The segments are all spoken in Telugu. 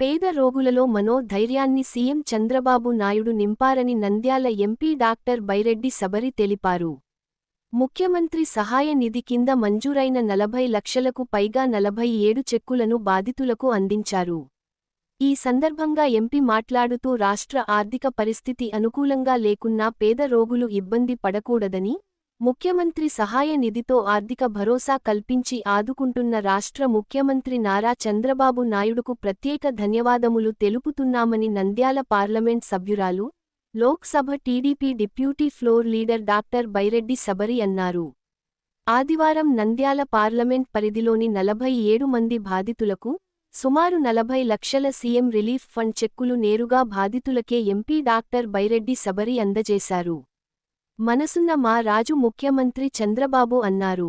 పేద రోగులలో మనోధైర్యాన్ని సీఎం చంద్రబాబు నాయుడు నింపారని నంద్యాల ఎంపీ డాక్టర్ బైరెడ్డి సబరి తెలిపారు. ముఖ్యమంత్రి సహాయ నిధి కింద మంజూరైన నలభై లక్షలకు పైగా నలభై ఏడు చెక్కులను బాధితులకు అందించారు. ఈ సందర్భంగా ఎంపీ మాట్లాడుతూ రాష్ట్ర ఆర్థిక పరిస్థితి అనుకూలంగా లేకున్నా పేద రోగులు ఇబ్బంది పడకూడదని ముఖ్యమంత్రి సహాయ నిధితో ఆర్థిక భరోసా కల్పించి ఆదుకుంటున్న రాష్ట్ర ముఖ్యమంత్రి నారా చంద్రబాబు నాయుడుకు ప్రత్యేక ధన్యవాదములు తెలుపుతున్నామని నంద్యాల పార్లమెంట్ సభ్యురాలు Lok Sabha TDP deputy floor leader doctor Byreddy Sabari అన్నారు. ఆదివారం నంద్యాల పార్లమెంట్ పరిధిలోని నలభై ఏడు మంది బాధితులకు సుమారు నలభై లక్షల సీఎం రిలీఫ్ ఫండ్ చెక్కులు నేరుగా బాధితులకే ఎంపీ డాక్టర్ బైరెడ్డి సబరి అందజేశారు. మనసున్న మా రాజు ముఖ్యమంత్రి చంద్రబాబు అన్నారు.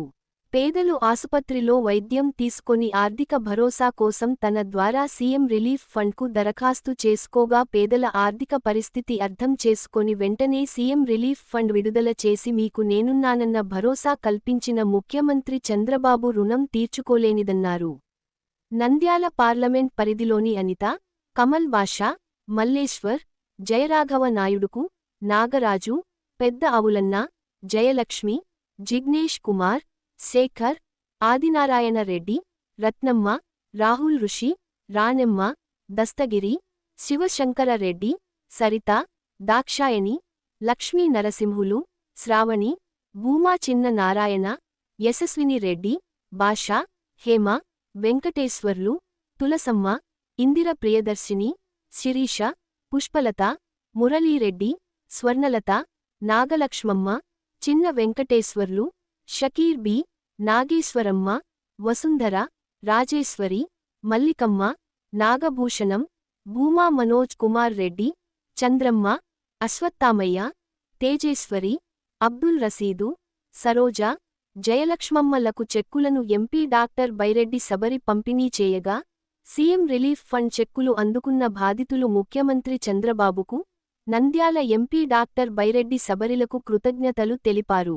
పేదలు ఆసుపత్రిలో వైద్యం తీసుకొని ఆర్థిక భరోసా కోసం తన ద్వారా సీఎం రిలీఫ్ ఫండ్కు దరఖాస్తు చేసుకోగా పేదల ఆర్థిక పరిస్థితి అర్థం చేసుకొని వెంటనే సీఎం రిలీఫ్ ఫండ్ విడుదల చేసి మీకు నేనున్నానన్న భరోసా కల్పించిన ముఖ్యమంత్రి చంద్రబాబు రుణం తీర్చుకోలేనిదన్నారు. నంద్యాల పార్లమెంట్ పరిధిలోని అనిత కమల్ బాషా మల్లేశ్వర్ జయరాఘవ నాయుడుకు నాగరాజు పెద్ద ఆవులన్న జయలక్ష్మి జిగ్నేష్ కుమార్ శేఖర్ ఆదినారాయణ రెడ్డి రత్నమ్మ రాహుల్ ఋషి రానెమ్మ దస్తగిరి శివశంకర రెడ్డి సరిత దాక్షాయణి లక్ష్మీ నరసింహులు శ్రావణి భూమా చిన్న నారాయణ యశస్విని రెడ్డి బాషా హేమ వెంకటేశ్వర్లు తులసమ్మ ఇందిర ప్రియదర్శిని శిరీష పుష్పలత మురళీరెడ్డి స్వర్ణలత నాగలక్ష్మమ్మ చిన్న వెంకటేశ్వర్లు షకీర్ బి నాగేశ్వరమ్మ వసుంధర రాజేశ్వరి మల్లికమ్మ నాగభూషణం భూమా మనోజ్ కుమార్ రెడ్డి చంద్రమ్మ అశ్వత్థామయ్య తేజేశ్వరి అబ్దుల్ రసీదు సరోజ జయలక్ష్మమ్మలకు చెక్కులను ఎంపీ డాక్టర్ బైరెడ్డి సబరి పంపిణీ చేయగా సీఎం రిలీఫ్ ఫండ్ చెక్కులు అందుకున్న బాధితులు ముఖ్యమంత్రి చంద్రబాబుకు నంద్యాల ఎంపీ డాక్టర్ బైరెడ్డి సబరిలకు కృతజ్ఞతలు తెలిపారు.